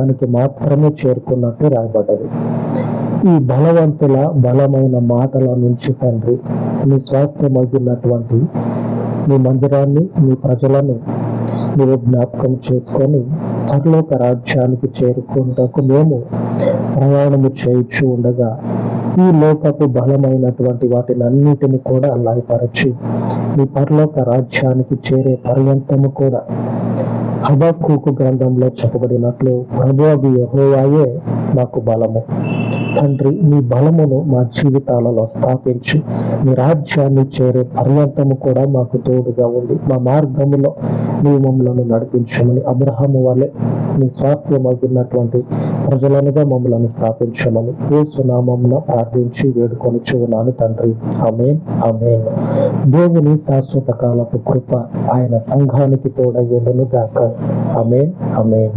దానికి మాత్రమే చేరుకున్నట్టు రాయబడ్డది. ఈ బలవంతుల బలమైన మాటల నుంచి తండ్రి మీ స్వాస్థ్యమగినటువంటి మీ మందిరాన్ని మీ ప్రజలను మీరు జ్ఞాపకం చేసుకొని పరలోక రాజ్యానికి చేరుకుంటకు మేము ప్రయాణము చేయించు ఉండగా ఈ లోకపు బలమైనటువంటి వాటిని అన్నిటిని కూడా లయపరచి. మీ పరలోక రాజ్యానికి చేరే పర్యంతము కూడా హబక్కూకు గ్రంథంలో చెప్పబడినట్లు ప్రభు యహోవాయే మాకు బలము. తండ్రి మీ బలమును మా జీవితాలలో స్థాపించి. మీ రాజ్యాన్ని చేరే పర్యంతము కూడా మాకు తోడుగా ఉండి మా మార్గములో మీ మమ్మలను నడిపించమని అబ్రహాము వలె మీ స్వాస్థ్యమగినటువంటి ప్రజలనుగా మమ్మలను స్థాపించమని ఏసునామమున ప్రార్థించి వేడుకొని చూనాను తండ్రి. అమేన్ అమేన్ దేవుని శాశ్వత కాలపు కృప ఆయన సంఘానికి తోడయ్యేలను గాక అమేన్ అమేన్